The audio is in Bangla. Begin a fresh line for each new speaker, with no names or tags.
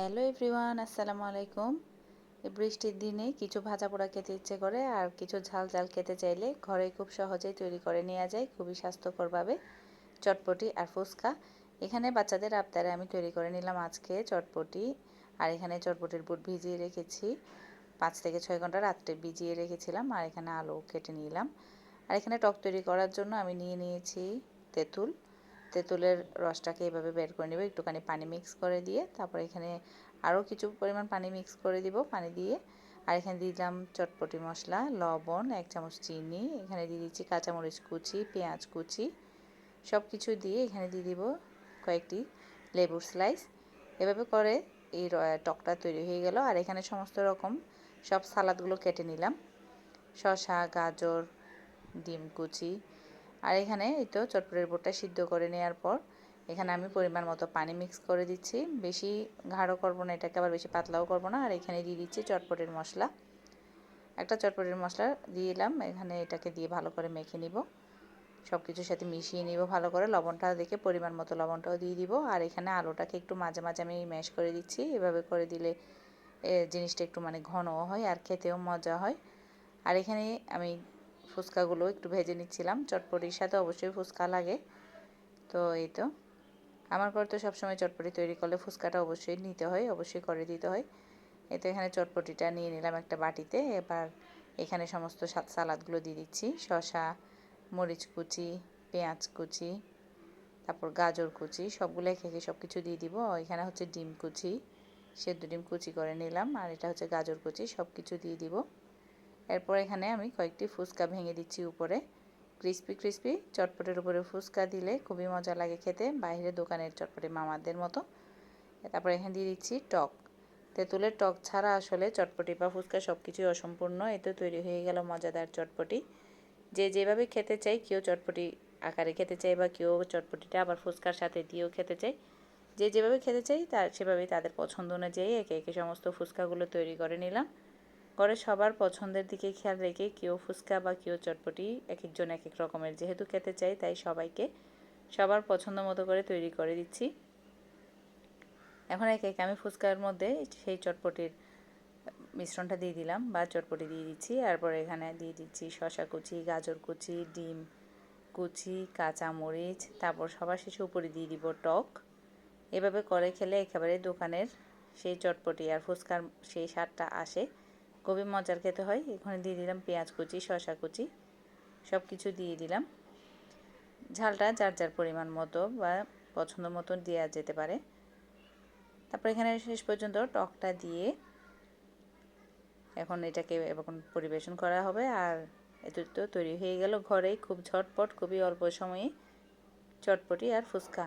হ্যালো এভরিওয়ান, আসসালামু আলাইকুম। এই বৃষ্টির দিনে কিছু ভাজা পোড়া খেতে ইচ্ছে করে আর কিছু ঝাল ঝাল খেতে চাইলে ঘরে খুব সহজেই তৈরি করে নেওয়া যায় খুবই স্বাস্থ্যকরভাবে। চটপটি আর ফুচকা। এখানে বাচ্চাদের আবদারে আমি তৈরি করে নিলাম আজকে চটপটি। আর এখানে চটপটির বুট ভিজিয়ে রেখেছি। পাঁচ থেকে ছয় ঘণ্টা রাত্রে ভিজিয়ে রেখেছিলাম আর এখানে আলু কেটে নিলাম। আর এখানে টক তৈরি করার জন্য আমি নিয়ে নিয়েছি তেঁতুল। তেঁতুলের রসটাকে এভাবে বের করে নেব, একটুখানি পানি মিক্স করে দিয়ে, তারপর এখানে আরও কিছু পরিমাণ পানি মিক্স করে দিব, পানি দিয়ে। আর এখানে দিলাম চটপটি মশলা, লবণ, এক চামচ চিনি, এখানে দিয়ে দিচ্ছি কাঁচামরিচ কুচি, পেঁয়াজ কুচি সব কিছু দিয়ে এখানে দিয়ে দিব কয়েকটি লেবুর স্লাইস এভাবে করে এই টকটা তৈরি হয়ে গেল। আর এখানে সমস্ত রকম সব সালাদগুলো কেটে নিলাম। শসা, গাজর, ডিম কুচি আর এখানে এই তো চটপটের বোটটা সিদ্ধ করে নেওয়ার পর, এখানে আমি পরিমাণ মতো পানি মিক্স করে দিচ্ছি। বেশি গাঢ় করব না, এটাকে আবার বেশি পাতলাও করব না। আর এখানে দিয়ে দিচ্ছি চটপটের মশলা। একটা চটপটের মশলা দিয়ে দিলাম, এখানে এটাকে দিয়ে ভালো করে মেখে নিব। সব কিছুর সাথে মিশিয়ে নিব ভালো করে। লবণটা দেখে পরিমাণ মতো লবণটাও দিয়ে দিব। আর এখানে আলুটাকে একটু মাঝে মাঝে আমি ম্যাশ করে দিচ্ছি। এভাবে করে দিলে জিনিসটা একটু মানে ঘনও হয় আর খেতেও মজা হয়। আর এখানে আমি ফুচকাগুলো একটু ভেজে নিচ্ছিলাম। চটপটির সাথে অবশ্যই ফুচকা লাগে। তো এই তো। আমার ঘর তো সবসময় চটপটি তৈরি করলে ফুচকাটা অবশ্যই নিতে হয়, অবশ্যই করে দিতে হয়। এতে এখানে চটপটিটা নিয়ে নিলাম একটা বাটিতে। এবার এখানে সমস্ত সালাদগুলো দিয়ে দিচ্ছি। শশা মরিচ কুচি, পেঁয়াজ কুচি, তারপর গাজর কুচি, সবগুলো একে একে সব কিছু দিয়ে দিব। এখানে হচ্ছে ডিম কুচি। সেদ্ধ ডিম কুচি করে নিলাম। আর এটা হচ্ছে গাজর কুচি সব কিছু দিয়ে দিব। এরপর এখানে আমি কয়েকটি ফুচকা ভেঙে দিচ্ছি উপরে। ক্রিস্পি ক্রিস্পি চটপটের উপরে ফুচকা দিলে খুবই মজা লাগে খেতে। বাইরে দোকানের চটপটি মামাদের মতো। তারপর এখানে দিয়ে দিচ্ছি টক। তেঁতুলের টক ছাড়া আসলে চটপটি বা ফুচকা সব কিছুই অসম্পূর্ণ এতে তৈরি হয়ে গেল মজাদার চটপটি। যে যেভাবে খেতে চাই, কেউ চটপটি আকারে খেতে চাই বা কেউ চটপটিটা আবার ফুচকার সাথে দিয়েও খেতে চাই যে যেভাবে খেতে চাই, তার সেভাবেই তাদের পছন্দ অনুযায়ী একে একে সমস্ত ফুচকাগুলো তৈরি করে নিলাম। করে সবার পছন্দের দিকে খেয়াল রেখে কেউ ফুচকা বা কেউ চটপটি এক একজন এক এক রকমের যেহেতু খেতে চাই, তাই সবাইকে সবার পছন্দ মতো করে তৈরি করে দিচ্ছি। এখন এক এক আমি ফুচকার মধ্যে সেই চটপটির মিশ্রণটা দিয়ে দিলাম বা চটপটি দিয়ে দিচ্ছি। তারপর এখানে দিয়ে দিচ্ছি শশা কুচি, গাজর কুচি, ডিম কুচি, কাঁচা মরিচ, তারপর সবার শেষে উপরে দিয়ে দিব টক। এভাবে করে খেলে একেবারে দোকানের সেই চটপটি আর ফুচকার সেই স্বাদটা আসে। খুবই মজার খেতে হয়? এখানে দিয়ে দিলাম পেঁয়াজ কুচি, শসা কুচি সব কিছু দিয়ে দিলাম। ঝালটা যার যার পরিমাণ মতো বা পছন্দ মতো দেওয়া যেতে পারে। তারপর এখানে শেষ পর্যন্ত টকটা দিয়ে এখন এটাকে এখন পরিবেশন করা হবে। আর এত তো তৈরি হয়ে গেল ঘরেই খুব ঝটপট, খুবই অল্প সময়ে চটপটি আর ফুচকা।